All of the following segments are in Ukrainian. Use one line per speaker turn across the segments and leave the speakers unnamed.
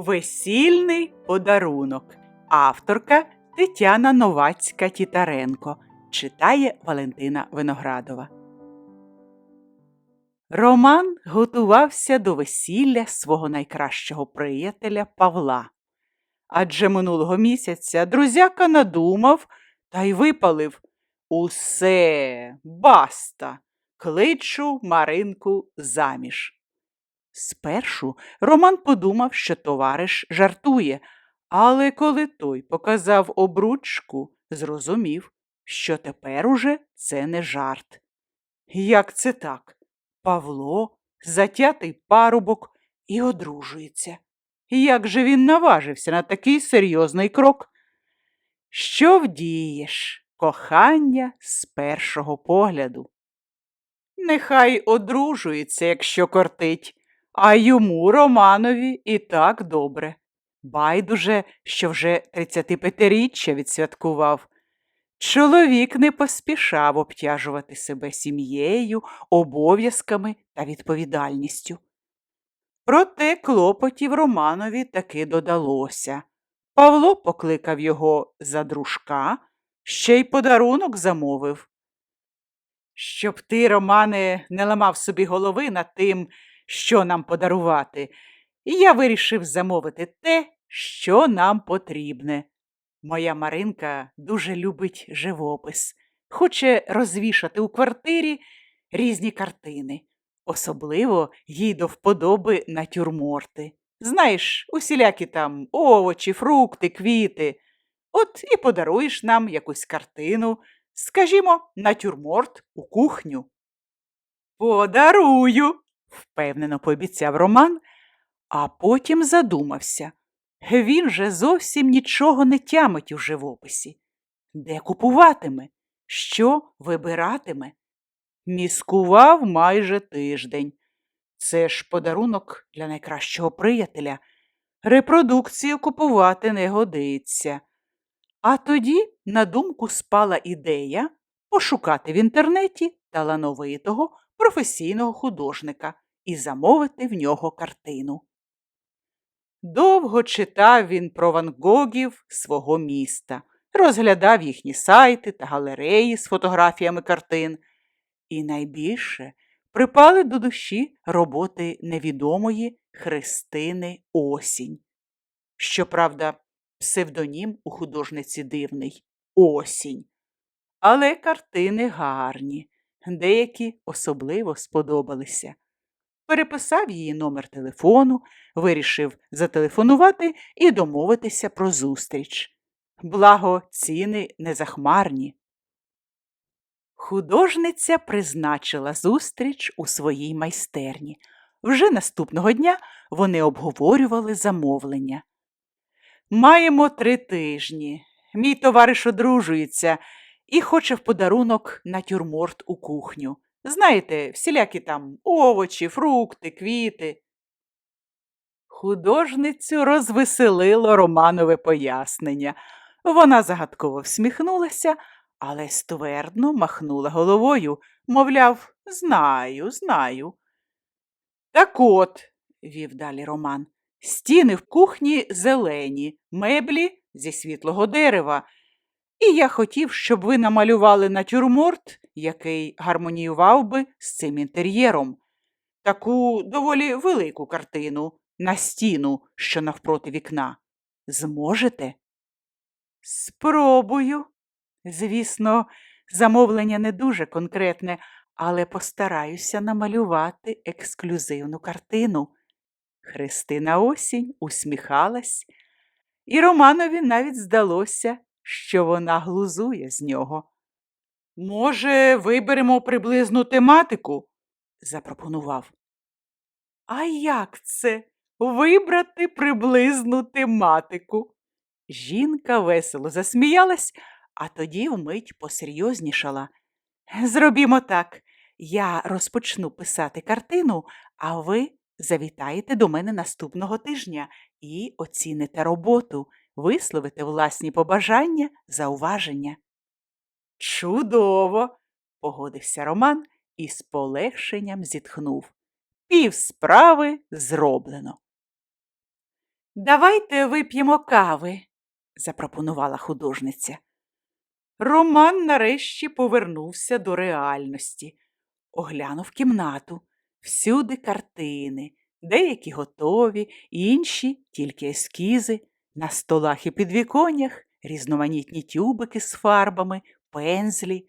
Весільний подарунок. Авторка Тетяна Новацька Тітаренко. Читає Валентина Виноградова. Роман готувався до весілля свого найкращого приятеля Павла. Адже минулого місяця друзяка надумав та й випалив Усе, баста, кличу Маринку заміж. Спершу Роман подумав, що товариш жартує, але коли той показав обручку, зрозумів, що тепер уже це не жарт. Як це так? Павло, затятий парубок, і одружується. Як же він наважився на такий серйозний крок? Що вдієш, кохання з першого погляду? Нехай одружується, якщо кортить, а йому, Романові, і так добре. Байдуже, що вже 35-річчя відсвяткував. Чоловік не поспішав обтяжувати себе сім'єю, обов'язками та відповідальністю. Проте клопотів Романові таки додалося. Павло покликав його за дружка, ще й подарунок замовив. Щоб ти, Романе, не ламав собі голови над тим, що нам подарувати, і я вирішив замовити те, що нам потрібне. Моя Маринка дуже любить живопис, хоче розвішати у квартирі різні картини. Особливо їй до вподоби натюрморти. Знаєш, усілякі там овочі, фрукти, квіти. От і подаруєш нам якусь картину, скажімо, натюрморт у кухню. Подарую, впевнено пообіцяв Роман, а потім задумався. Він же зовсім нічого не тямить у живописі. Де купуватиме? Що вибиратиме? Міскував майже тиждень. Це ж подарунок для найкращого приятеля. Репродукцію купувати не годиться. А тоді на думку спала ідея пошукати в інтернеті талановитого професійного художника і замовити в нього картину. Довго читав він про Ван Гогів свого міста, розглядав їхні сайти та галереї з фотографіями картин, і найбільше припали до душі роботи невідомої Христини Осінь. Щоправда, псевдонім у художниці дивний Осінь. Але картини гарні, деякі особливо сподобалися. Переписав її номер телефону, вирішив зателефонувати і домовитися про зустріч. Благо, ціни незахмарні. Художниця призначила зустріч у своїй майстерні. Вже наступного дня вони обговорювали замовлення. Маємо три тижні. Мій товариш одружується і хоче в подарунок натюрморт у кухню. Знаєте, всілякі там овочі, фрукти, квіти. Художницю розвеселило Романове пояснення. Вона загадково всміхнулася, але ствердно махнула головою, мовляв, знаю, знаю. Так от, вів далі Роман, стіни в кухні зелені, меблі зі світлого дерева. І я хотів, щоб ви намалювали натюрморт, який гармоніював би з цим інтер'єром. Таку доволі велику картину на стіну, що навпроти вікна. Зможете? Спробую. Звісно, замовлення не дуже конкретне, але постараюся намалювати ексклюзивну картину. Христина осінь усміхалась, і Романові навіть здалося, що вона глузує з нього. Може, виберемо приблизну тематику? запропонував. А як це вибрати приблизну тематику? Жінка весело засміялась, а тоді вмить посерйознішала. Зробімо так. Я розпочну писати картину, а ви завітаєте до мене наступного тижня і оціните роботу, висловите власні побажання, зауваження. Чудово, погодився Роман і з полегшенням зітхнув. Пів справи зроблено. Давайте вип'ємо кави, запропонувала художниця. Роман нарешті повернувся до реальності, оглянув кімнату, всюди картини, деякі готові, інші тільки ескізи, на столах і підвіконнях різноманітні тюбики з фарбами, пензлі.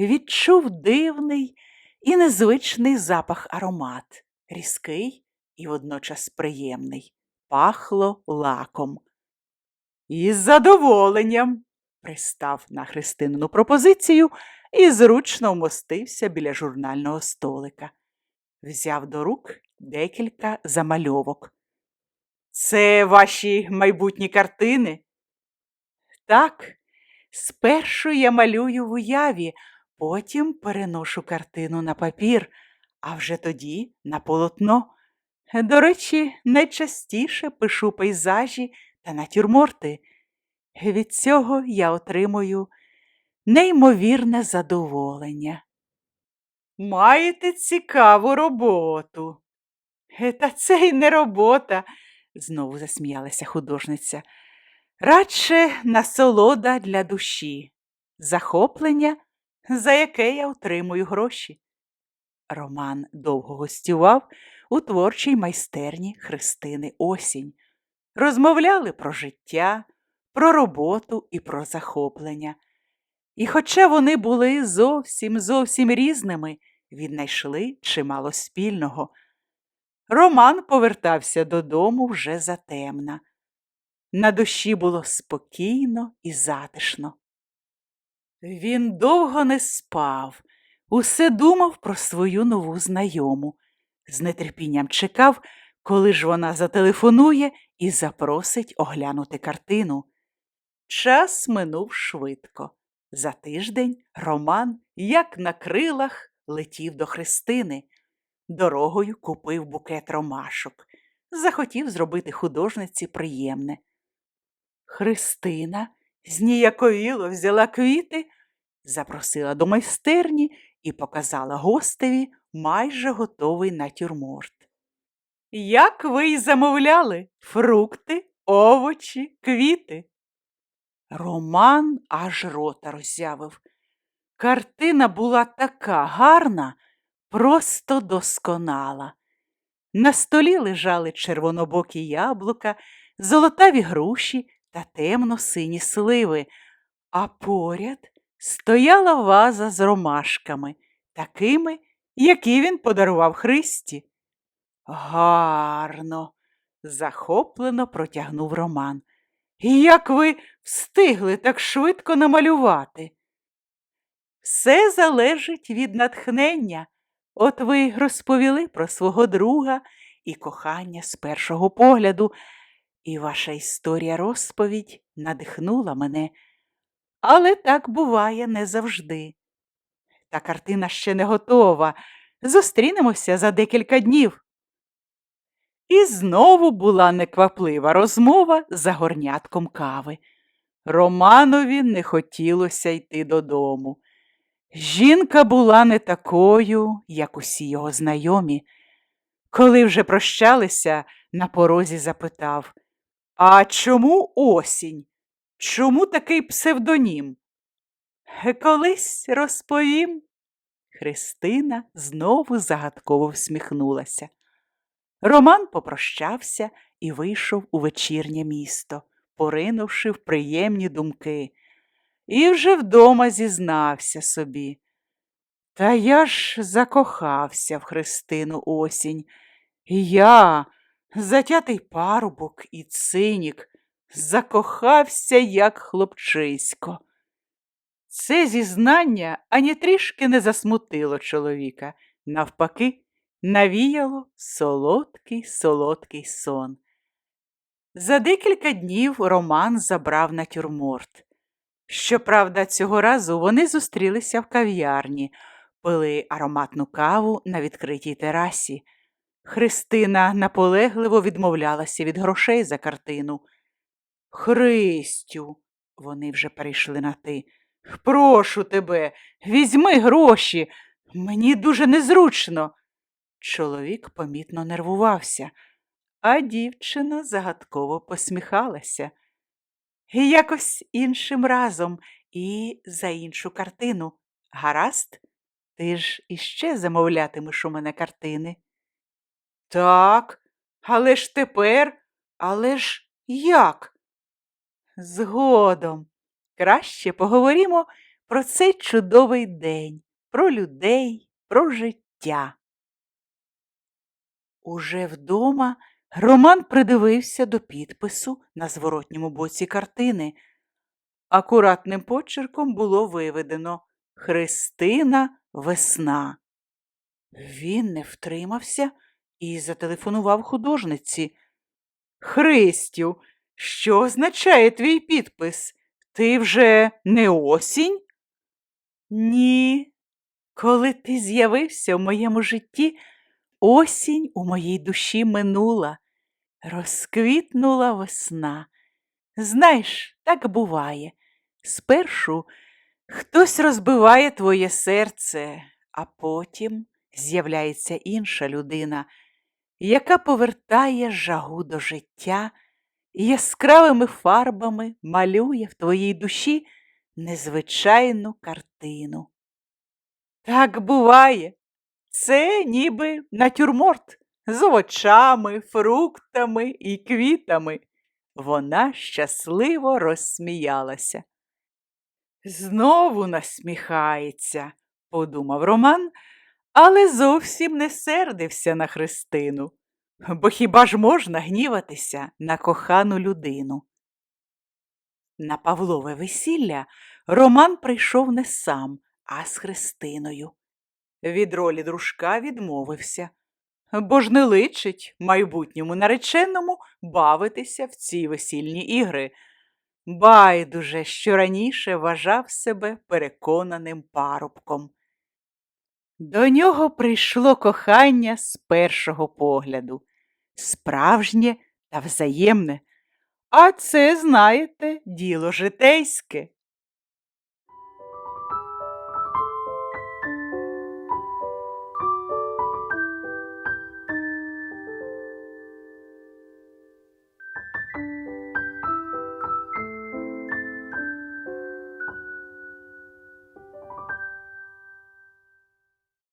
Відчув дивний і незвичний запах аромат, різкий і водночас приємний, пахло лаком. Із задоволенням пристав на Христинину пропозицію і зручно вмостився біля журнального столика. Взяв до рук декілька замальовок. Це ваші майбутні картини? Так, спершу я малюю в уяві, потім переношу картину на папір, а вже тоді на полотно. До речі, найчастіше пишу пейзажі та натюрморти. Від цього я отримую неймовірне задоволення. Маєте цікаву роботу. «Е, Та це й не робота, знову засміялася художниця. Радше насолода для душі, захоплення, за яке я отримую гроші. Роман довго гостював у творчій майстерні Христини Осінь. Розмовляли про життя, про роботу і про захоплення. І хоча вони були зовсім зовсім різними, віднайшли чимало спільного. Роман повертався додому вже затемна. На душі було спокійно і затишно. Він довго не спав, усе думав про свою нову знайому. З нетерпінням чекав, коли ж вона зателефонує і запросить оглянути картину. Час минув швидко. За тиждень Роман, як на крилах, летів до Христини. Дорогою купив букет ромашок. Захотів зробити художниці приємне. Христина зніяковіло взяла квіти, запросила до майстерні і показала гостеві майже готовий натюрморт. Як ви й замовляли фрукти, овочі, квіти? Роман аж рота роззявив. Картина була така гарна, просто досконала. На столі лежали червонобокі яблука, золотаві груші та темно-сині сливи, а поряд стояла ваза з ромашками, такими, які він подарував Христі. Гарно, захоплено протягнув Роман. Як ви встигли так швидко намалювати? Все залежить від натхнення. От ви розповіли про свого друга і кохання з першого погляду, і ваша історія розповідь надихнула мене. Але так буває не завжди. Та картина ще не готова. Зустрінемося за декілька днів. І знову була некваплива розмова за горнятком кави. Романові не хотілося йти додому. Жінка була не такою, як усі його знайомі. Коли вже прощалися, на порозі запитав А чому осінь? Чому такий псевдонім? «Е, Колись розповім. Христина знову загадково всміхнулася. Роман попрощався і вийшов у вечірнє місто, поринувши в приємні думки, і вже вдома зізнався собі. Та я ж закохався в Христину осінь. І я, затятий парубок і цинік, закохався, як хлопчисько. Це зізнання ані трішки не засмутило чоловіка, навпаки, навіяло солодкий солодкий сон. За декілька днів Роман забрав натюрморт. Щоправда, цього разу вони зустрілися в кав'ярні, пили ароматну каву на відкритій терасі. Христина наполегливо відмовлялася від грошей за картину. Христю, вони вже перейшли на ти. Прошу тебе, візьми гроші. Мені дуже незручно. Чоловік помітно нервувався. А дівчина загадково посміхалася. Якось іншим разом і за іншу картину. Гаразд, ти ж іще замовлятимеш у мене картини. Так, але ж тепер, але ж як? Згодом. Краще поговоримо про цей чудовий день, про людей, про життя. Уже вдома Роман придивився до підпису на зворотньому боці картини. Акуратним почерком було виведено Христина Весна. Він не втримався і зателефонував художниці. Христю, що означає твій підпис? Ти вже не осінь? Ні. Коли ти з'явився в моєму житті, осінь у моїй душі минула, розквітнула весна. Знаєш, так буває. Спершу хтось розбиває твоє серце, а потім з'являється інша людина, яка повертає жагу до життя і яскравими фарбами малює в твоїй душі незвичайну картину. Так буває. Це ніби натюрморт з овочами, фруктами і квітами. Вона щасливо розсміялася. Знову насміхається, подумав Роман, але зовсім не сердився на Христину, бо хіба ж можна гніватися на кохану людину? На Павлове весілля Роман прийшов не сам, а з Христиною. Від ролі дружка відмовився, бо ж не личить майбутньому нареченому бавитися в ці весільні ігри. Байдуже, що раніше вважав себе переконаним парубком. До нього прийшло кохання з першого погляду, справжнє та взаємне. А це, знаєте, діло житейське,